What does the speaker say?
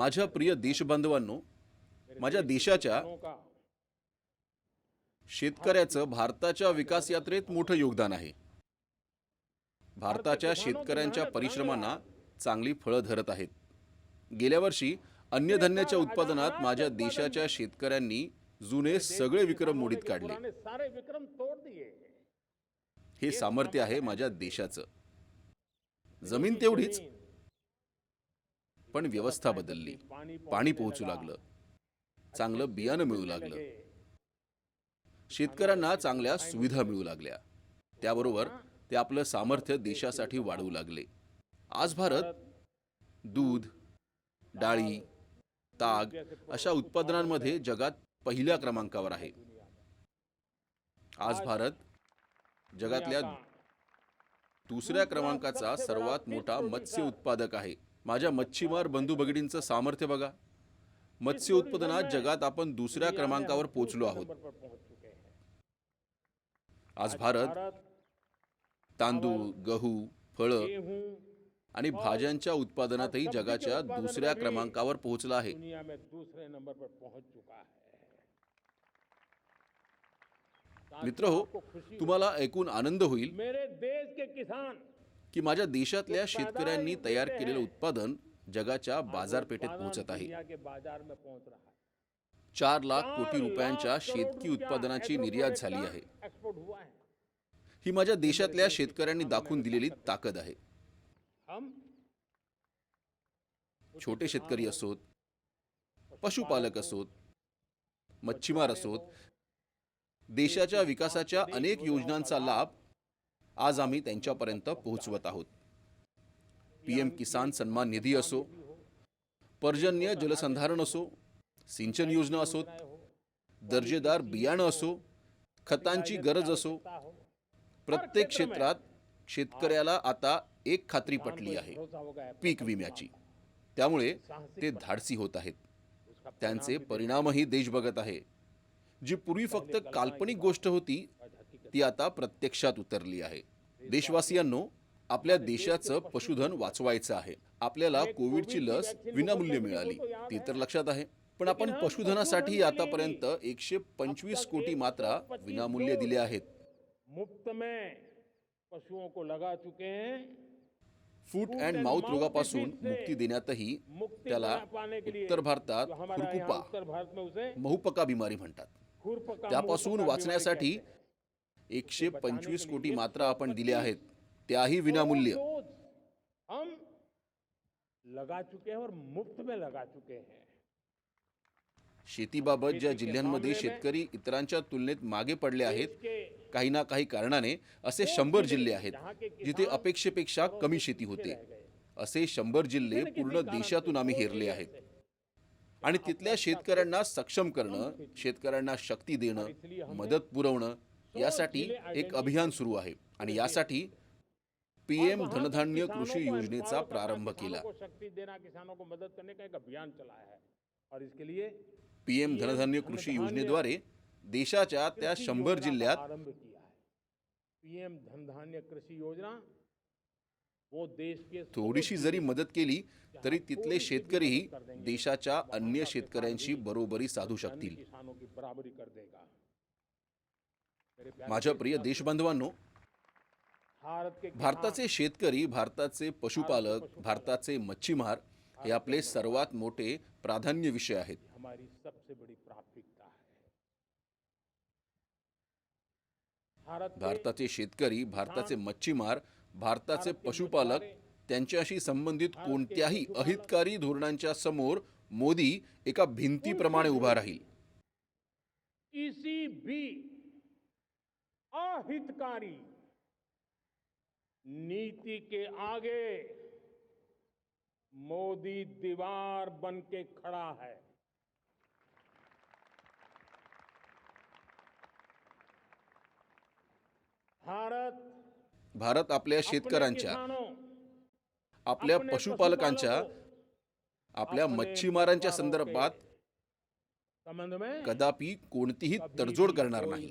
माझ्या प्रिय देशबांधवांनो माझ्या देशाच्या शेतकऱ्याचं भारताच्या विकास यात्रेत मोठं योगदान आहे. भारताच्या शेतकऱ्यांच्या परिश्रमांना चांगली फळं धरत आहेत. गेल्या वर्षी अन्नधान्याच्या उत्पादनात माझ्या देशाच्या शेतकऱ्यांनी जुने सगळे विक्रम मोडीत काढले. हे सामर्थ्य आहे माझ्या देशाचं. जमीन तेवढीच पण व्यवस्था बदलली. पाणी पोहोचू लागलं. चांगलं बियाणं मिळू लागलं. शेतकऱ्यांना चांगल्या सुविधा मिळू लागल्या. त्याबरोबर ते आपलं सामर्थ्य देशासाठी वाढवू लागले. आज भारत दूध डाळी ताग अशा उत्पादनांमध्ये जगात पहिल्या क्रमांकावर आहे. आज भारत जगातल्या दुसऱ्या क्रमांकाचा सर्वात मोठा मत्स्य उत्पादक आहे. माझ्या मच्छीमार बंधू भगिनींचं सामर्थ्य बघा. मत्स्य उत्पादनात जगात आपण दुसऱ्या क्रमांकावर पोहोचलो आहोत. आज भारत तांदूळ गहू फळं आणि भाज्यांच्या उत्पादनातही जगाच्या दुसऱ्या क्रमांकावर पोहोचला आहे. मित्र हो तुम्हाला ऐकून आनंद होईल. मेरे देश के किसान की माझ्या देशातल्या शेतकऱ्यांनी तयार केलेलं उत्पादन जगाच्या बाजारपेठेत पोहोचत आहे. चार लाख कोटी रुपयांच्या शेतकी उत्पादनाची निर्यात झाली आहे. है? माझ्या देशातल्या शेतकऱ्यांनी दाखवून दिलेली ताकद आहे. छोटे शेतकरी असोत पशुपालक असोत मच्छीमार असोत देशाच्या विकासाच्या अनेक योजनांचा लाभ आज आम्ही त्यांच्यापर्यंत पोहोचवत आहोत. पीएम किसान सन्मान निधी असो पर्जन्य जलसंधारण असो सिंचन योजना असोत दर्जेदार बियाणं असो खतांची गरज असो प्रत्येक क्षेत्रात शेतकऱ्याला आता एक खात्री पटली आहे पीक विम्याची. त्यामुळे ते धाडसी होत आहेत. त्यांचे परिणामही देश बघत आहे. जी पूर्वी फक्त काल्पनिक गोष्ट होती ती आता प्रत्यक्षात उतरली आहे. देशवासियांनो आपल्या देशाचं पशुधन वाचवायचं आहे. आपल्याला कोविडची लस विनामूल्य मिळाली. ती तर लक्षात आहे. पण आपण पशुधनासाठी आतापर्यंत एकशे पंचवीस कोटी मात्रा विनामूल्य दिल्या आहेत. मुफ्त में पशुओं को लगा चुके हैं। फूट अँड माउथ रोगापासून मुक्ती देण्यातही त्याला उत्तर भारतात खुरकुपा महूपका बिमारी म्हणतात. त्यापासून वाचण्यासाठी एकशे पंचवीस कोटी मात्रा आपण दिल्या आहेत. त्याही। विनामूल्य. वो डोज हम लगा चुके हैं और मुफ्त में लगा चुके हैं. शेतीबाबत ज्या जिल्ह्यांमध्ये शेतकरी इतरांच्या तुलनेत मागे पडले आहेत काही ना काही कारणाने असे शंभर जिल्हे आहेत जिथे अपेक्षेपेक्षा कमी शेती होते. असे शंभर जिल्हे पूर्ण देशातून आम्ही हेरले आहेत. आणि तिथल्या शेतकऱ्यांना सक्षम करणं शेतकऱ्यांना शक्ती देणं मदत पुरवणं यासाठी एक अभियान सुरू आहे आणि यासाठी पीएम धनधान्य कृषी योजनेचा प्रारंभ केला. पीएम धनधान्य कृषी योजनेद्वारे देशाच्या त्या शंभर जिल्ह्यात पीएम धन धान्य कृषी योजना थोडीशी जरी मदत केली तरी तिथले शेतकरीही देशाच्या अन्य शेतकऱ्यांशी बरोबरी साधू शकतील किसानों की बराबरी कर देगा मेरे प्यारे माझ्या प्रिय देशबांधवांनो भारताचे शेतकरी भारताचे पशुपालक भारताचे मच्छीमार हे आपले सर्वात मोठे प्राधान्य विषय आहेत. भारताचे शेतकरी भारताचे मच्छीमार भारताचे पशुपालक त्यांच्याशी संबंधित कोणत्याही अहितकारी धोरणांच्या समोर मोदी एका भिंतीप्रमाणे उभा राहील. भी अहितकारी। नीति के आगे मोदी दीवार बन के खड़ा है। भारत भारत आपल्या अपने शेतकऱ्यांच्या आपल्या पशुपालकांच्या पशुपालकों, आपल्या अपने मच्छीमारांच्या संदर्भात कदापि कोणतीही तडजोड करणार नाही.